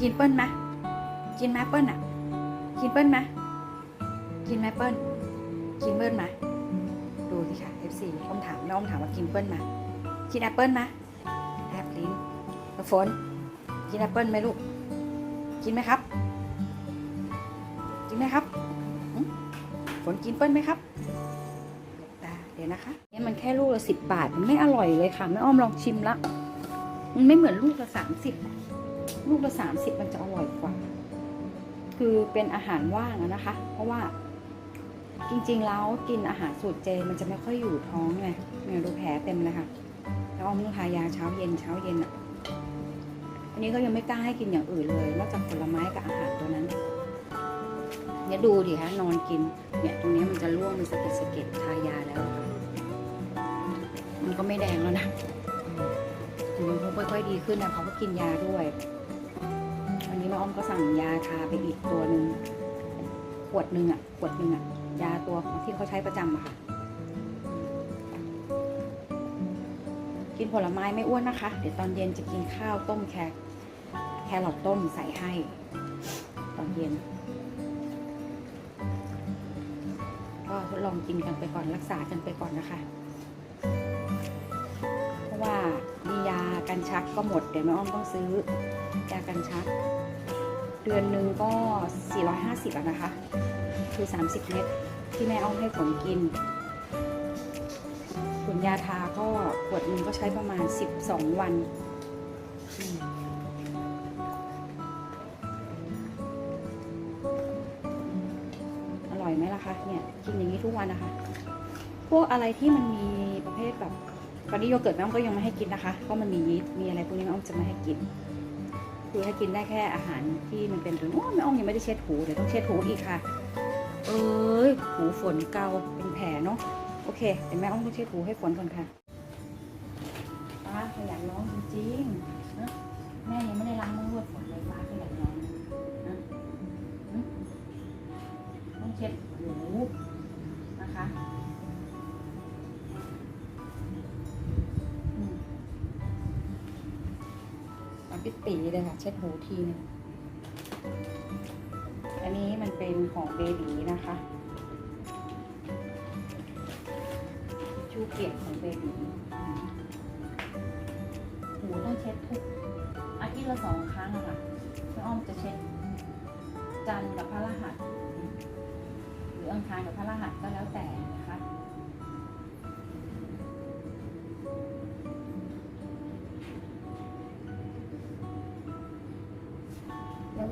กินเปิ้ลไหมกินไหมเปิ้ลอะ กินเปิ้ลไหมกินไหมเปิ้ลกินเปิ้ลไหมดูสิค่ะ FC อ้อมถามน้องอ้อมถามว่ากินเปิ้ลไหมกินแอปเปิ้ลไหมแอบลิ้นฝน กินแอปเปิ้ลไหมลูก กินไหมครับ กินไหมครับฝนกินเปิ้ลไหมครับตาเดี๋ยวนะคะเนี่ยมันแค่ลูกละสิบบาท มันไม่อร่อยเลยค่ะแม่อ้อมลองชิมละ มันไม่เหมือนลูกละสามสิบ ลูกละสามสิบมันจะอร่อยกว่า คือเป็นอาหารว่างนะคะ เพราะว่าจริงๆแล้วกินอาหารสูตรเจมันจะไม่ค่อยอยู่ท้องไงเนี่ยดูแผลเต็มเลยค่ะแล้วอ้อมต้องทายาเช้าเย็นเช้าเย็นอะ อันนี้ก็ยังไม่กล้าให้กินอย่างอื่นเลยนอกจากผลไม้กับอาหารตัวนั้น เนี่ยดูดิคะนอนกิน เนี่ยตรงนี้มันจะร่วงเป็นสะเก็ดสะเก็ดทายาแล้วค่ะมันก็ไม่แดงแล้วนะมันค่อยๆดีขึ้นนะเพราะว่ากินยาด้วย วันนี้แม่อ้อมก็สั่งยาทาไปอีกตัวหนึ่งขวดหนึ่งอะขวดหนึ่งอะ ยาตัวที่เขาใช้ประจำอะค่ะ กินผลไม้ไม่อ้วนนะคะ เดี๋ยวตอนเย็นจะกินข้าวต้มแครแครอทต้มใส่ให้ ตอนเย็น ก็ทดลองกินกันไปก่อนรักษากันไปก่อนนะคะ เพราะว่ามียากันชักก็หมด เดี๋ยวแม่อ้อมต้องซื้อยากันชัก เดือนหนึ่งก็ 450อะนะคะ คือ 30 เม็ดที่แม่อ้อมให้ผลกินส่วนยาทาก็ขวดหนึ่งก็ใช้ประมาณ 12 วันอืมอร่อยไหมล่ะคะ เนี่ย กินอย่างนี้ทุกวันนะคะ พวกอะไรที่มันมีประเภทแบบตอนนี้โยเกิร์ตแม่อ้อมก็ยังไม่ให้กินนะคะ เพราะมันมียีสต์มีอะไรพวกนี้แม่อ้อมจะไม่ให้กิน คือให้กินได้แค่อาหารที่มันเป็นตัวโอ้แม่อ้อมยังไม่ได้เช็ดหูเดี๋ยวต้องเช็ดหูอีกค่ะ เอ้ยหูฝนเกาเป็นแผลเนาะโอเคเดี๋ยวแม่อ้อมต้องเช็ดหูให้ฝนก่อนค่ะป้าขยันร้องจริงๆนะแม่ยังไม่ได้ ปิดปีเลยค่ะ เช็ดหูทีนึงอันนี้มันเป็นของเบบีนะคะชูเปียกของเบบีหูต้องเช็ดทุกอาทิตย์ละสองครั้งอะค่ะแม่อ้อมจะเช็ดจันกับพระรหัส หรืออังคารกับพระรหัสก็แล้วแต่นะคะ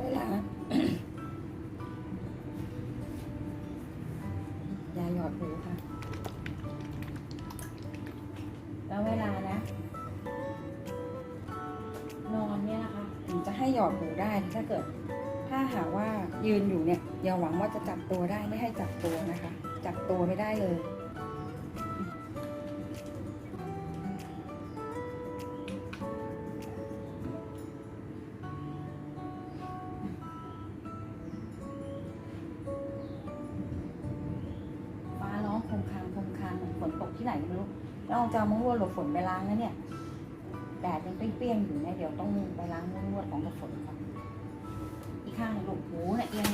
เวลายาหยอดหูค่ะ แล้วเวลานะ นอนเนี่ยนะคะถึงจะให้หยอดหูได้ถ้าเกิด ถ้าหากว่ายืนอยู่เนี่ยอย่าหวังว่าจะจับตัวได้ไม่ให้จับตัวนะคะ จับตัวไม่ได้เลย ที่ไหนก็ไม่รู้แล้วเอาจะเอามะม่วงหลบฝนไปล้างนะเนี่ยแดดยังเปรี้ยงๆอยู่เนี่ยเดี๋ยวต้องไปล้างมะม่วงของกับฝนก่อนอีกข้างหลบหูเนี่ยเอียง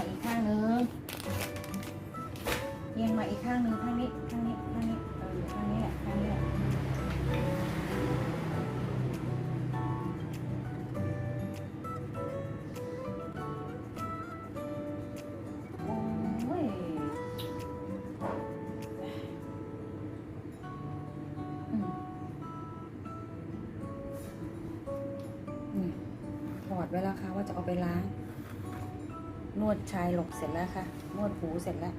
อดไว้แล้วค่ะว่าจะเอาไปล้าง นวดชายหลบเสร็จแล้วค่ะ นวดหูเสร็จแล้ว